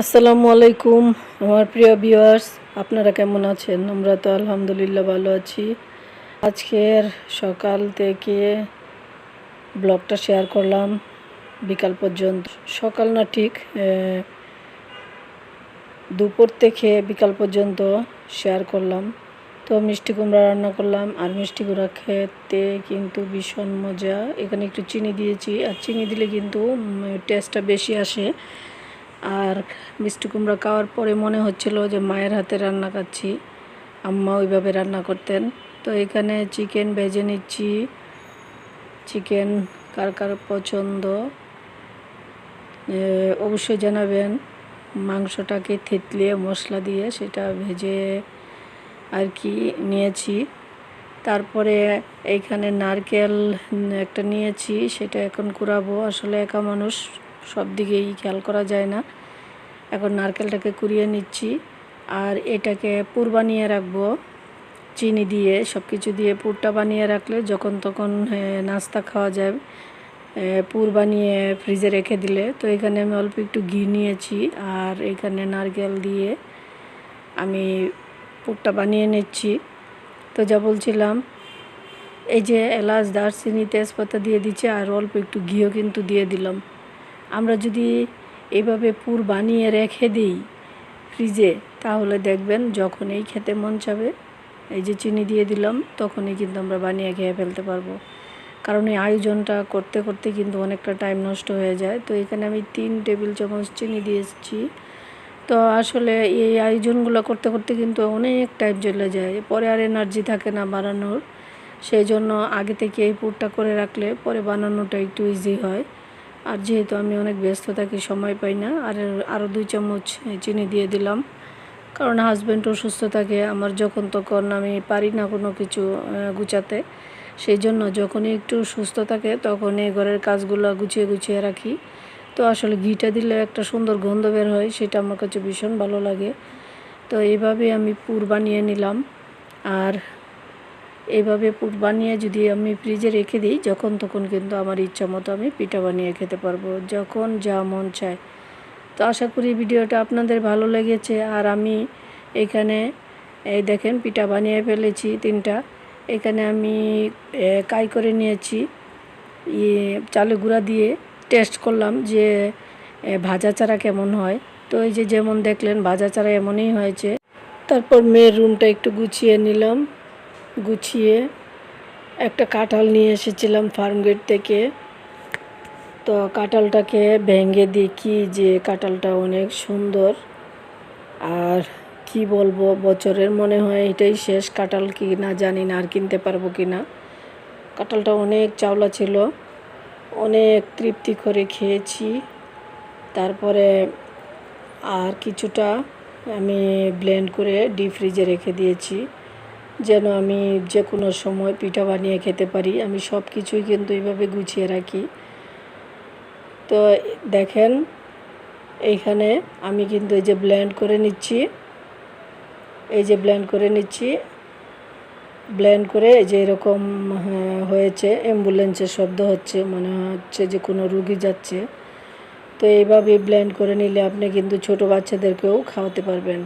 আসসালামু আলাইকুম, আমার প্রিয় ভিউয়ার্স আপনারা কেমন আছেন? আমরা তো আলহামদুলিল্লাহ ভালো আছি। আজকের সকাল থেকে ব্লগটা শেয়ার করলাম, বিকাল পর্যন্ত। সকাল না ঠিক দুপুর থেকে বিকাল পর্যন্ত শেয়ার করলাম। তো মিষ্টি কুমড়া রান্না করলাম, আর মিষ্টি কুমড়া খেতে কিন্তু ভীষণ মজা। এখানে একটু চিনি দিয়েছি, আর চিনি দিলে কিন্তু টেস্টটা বেশি আসে। আর মিষ্টি কুমড়া খাওয়ার পরে মনে হচ্ছিল যে মায়ের হাতে রান্না খাচ্ছি। আম্মা ওইভাবে রান্না করতেন। তো এখানে চিকেন ভেজে নিচ্ছি। চিকেন কার কার পছন্দ? অবশ্যই জানাবেন মাংসটাকে থেতলিয়ে মশলা দিয়ে সেটা ভেজে আর কি নিয়েছি। তারপরে এইখানে নারকেল একটা নিয়েছি, সেটা এখন কুড়াবো। আসলে একা মানুষ সব দিকেই খেয়াল করা যায় না। এখন নারকেলটাকে কুড়িয়ে নিচ্ছি আর এটাকে পুর বানিয়ে রাখব। চিনি দিয়ে সব কিছু দিয়ে পুরটা বানিয়ে রাখলে যখন তখন নাস্তা খাওয়া যায়। পুর বানিয়ে ফ্রিজে রেখে দিলে। তো এখানে আমি অল্প একটু ঘি নিয়েছি আর এখানে নারকেল দিয়ে আমি পুরটা বানিয়ে নিচ্ছি। তো যা বলছিলাম, এই যে এলাচ, দারচিনি, তেজপাতা দিয়ে দিচ্ছে আর অল্প একটু ঘিও কিন্তু দিয়ে দিলাম। আমরা যদি এভাবে পুর বানিয়ে রেখে দিই ফ্রিজে, তাহলে দেখবেন যখনই খেতে মন চাবে, এই যে চিনি দিয়ে দিলাম, তখনই কিন্তু আমরা বানিয়ে খেয়ে ফেলতে পারব। কারণ এই আয়োজনটা করতে করতে কিন্তু অনেকটা টাইম নষ্ট হয়ে যায়। তো এখানে আমি তিন টেবিল চামচ চিনি দিয়েছি। তো আসলে এই আয়োজনগুলো করতে করতে কিন্তু অনেক টাইম চলে যায়। পরে আর এনার্জি থাকে না বানানোর। সেই জন্য আগে থেকে এই পুরটা করে রাখলে পরে বানানোটা একটু ইজি হয়। আর যেহেতু আমি অনেক ব্যস্ত থাকি, সময় পাই না, আর আরও দুই চামচ চিনি দিয়ে দিলাম। কারণ হাজব্যান্ড অসুস্থ থাকে, আমার যখন তখন আমি পারি না কোনো কিছু গুছাতে। সেই জন্য যখনই একটু সুস্থ থাকে, তখনই ঘরের কাজগুলো গুছিয়ে গুছিয়ে রাখি। তো আসলে ঘিটা দিলে একটা সুন্দর গন্ধ বের হয়, সেটা আমার কাছে ভীষণ ভালো লাগে। তো এইভাবে আমি পুর বানিয়ে নিলাম। আর এইভাবে পুর বানিয়ে যদি আমি ফ্রিজে রেখে দিই, যখন তখন কিন্তু আমার ইচ্ছা মতো আমি পিঠা বানিয়ে খেতে পারব, যখন যা মন চায়। তো আশা করি ভিডিওটা আপনাদের ভালো লেগেছে। আর আমি এখানে, এই দেখেন পিঠা বানিয়ে ফেলেছি তিনটা। এখানে আমি কাই করে নিয়েছি। ইয়ে চালে গুঁড়া দিয়ে টেস্ট করলাম যে ভাজা চারা কেমন হয়। তো এই যে যেমন দেখলেন, ভাজা চারা এমনই হয়েছে। তারপর মেয়ের রুমটা একটু গুছিয়ে নিলাম। গুছিয়ে একটা কাঁঠাল নিয়ে এসেছিলাম ফার্মগেট থেকে। তো কাঁঠালটাকে ভেঙে দেখি যে কাঁঠালটা অনেক সুন্দর। আর কি বলব, বছরের মনে হয় এটাই শেষ কাঁঠাল কি না জানি না আর কিনতে পারব কি না কাঁঠালটা অনেক চাওলা ছিল, অনেক তৃপ্তি করে খেয়েছি। তারপরে আর কিছুটা আমি ব্লেন্ড করে ডিপ ফ্রিজে রেখে দিয়েছি। যেন আমি যে কোনো সময় পিঠা বানিয়ে খেতে পারি। আমি সব কিছুই কিন্তু এইভাবে গুছিয়ে রাখি। তো দেখেন এইখানে আমি কিন্তু এই যে ব্ল্যান্ড করে নিচ্ছি। এই যে ব্ল্যান্ড করে নিচ্ছি। ব্ল্যান্ড করে এই যে এরকম হ্যাঁ, হয়েছে অ্যাম্বুলেন্সের শব্দ হচ্ছে মনে হচ্ছে যে কোনো রুগী যাচ্ছে। তো এইভাবে ব্ল্যান্ড করে নিলে আপনি কিন্তু ছোট বাচ্চাদেরকেও খাওয়াতে পারবেন।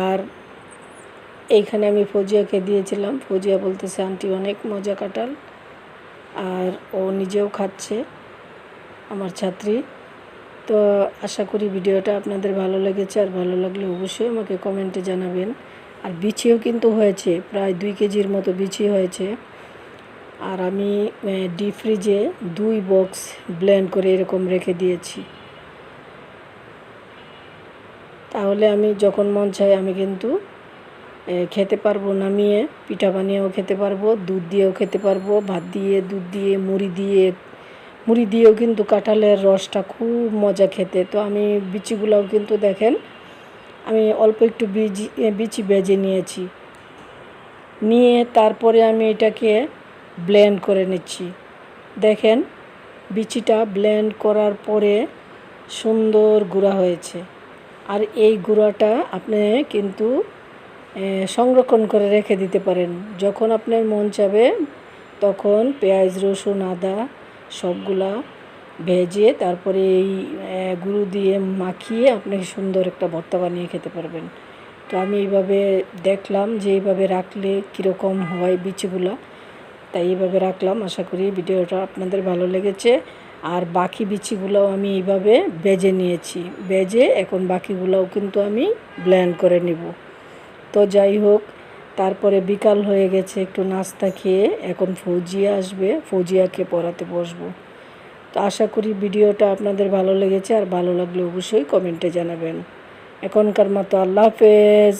আর এইখানে আমি ফজিয়াকে দিয়েছিলাম। ফজিয়া বলতেছে, আন্টি, অনেক মজা কাটাল। আর ও নিজেও খাচ্ছে, আমার ছাত্রী। তো আশা করি ভিডিওটা আপনাদের ভালো লেগেছে। আর ভালো লাগলে অবশ্যই আমাকে কমেন্টে জানাবেন। আর বিছিও কিন্তু হয়েছে, প্রায় দুই কেজির মতো বিছি হয়েছে। আর আমি ডিপ ফ্রিজে দুই বক্স ব্লেন্ড করে এরকম রেখে দিয়েছি। তাহলে আমি যখন মন চাই আমি কিন্তু খেতে পারব নামিয়ে পিঠা বানিয়েও খেতে পারব, দুধ দিয়েও খেতে পারব, ভাত দিয়ে, দুধ দিয়ে, মুড়ি দিয়ে। মুড়ি দিয়েও কিন্তু কাঁঠালের রসটা খুব মজা খেতে। তো আমি বিচিগুলোও কিন্তু দেখেন, আমি অল্প একটু বিজি বিচি বেজে নিয়েছি। নিয়ে তারপরে আমি এটাকে ব্লেন্ড করে নিচ্ছি। দেখেন, বিচিটা ব্লেন্ড করার পরে সুন্দর গুঁড়া হয়েছে। আর এই গুঁড়াটা আপনি কিন্তু সংরক্ষণ করে রেখে দিতে পারেন। যখন আপনার মন চাবে, তখন পেঁয়াজ, রসুন, আদা সবগুলা ভেজে তারপরে এই গুঁড়ো দিয়ে মাখিয়ে আপনি সুন্দর একটা ভর্তা বানিয়ে খেতে পারবেন। তো আমি এইভাবে দেখলাম যে এইভাবে রাখলে কীরকম হয় বিচিগুলা। তাই এইভাবে রাখলাম। আশা করি ভিডিওটা আপনাদের ভালো লেগেছে। আর বাকি বিচিগুলোও আমি এইভাবে বেজে নিয়েছি। বেজে এখন বাকিগুলোও কিন্তু আমি ব্লেন্ড করে নিব। তো যাই হোক, তারপরে বিকাল হয়ে গেছে, একটু নাস্তা খেয়ে এখন ফৌজিয়া আসবে, ফৌজিয়াকে পড়াতে বসবো। তো আশা করি ভিডিওটা আপনাদের ভালো লেগেছে, আর ভালো লাগলে অবশ্যই কমেন্টে জানাবেন। এখনকার মতো আল্লাহ হাফেজ।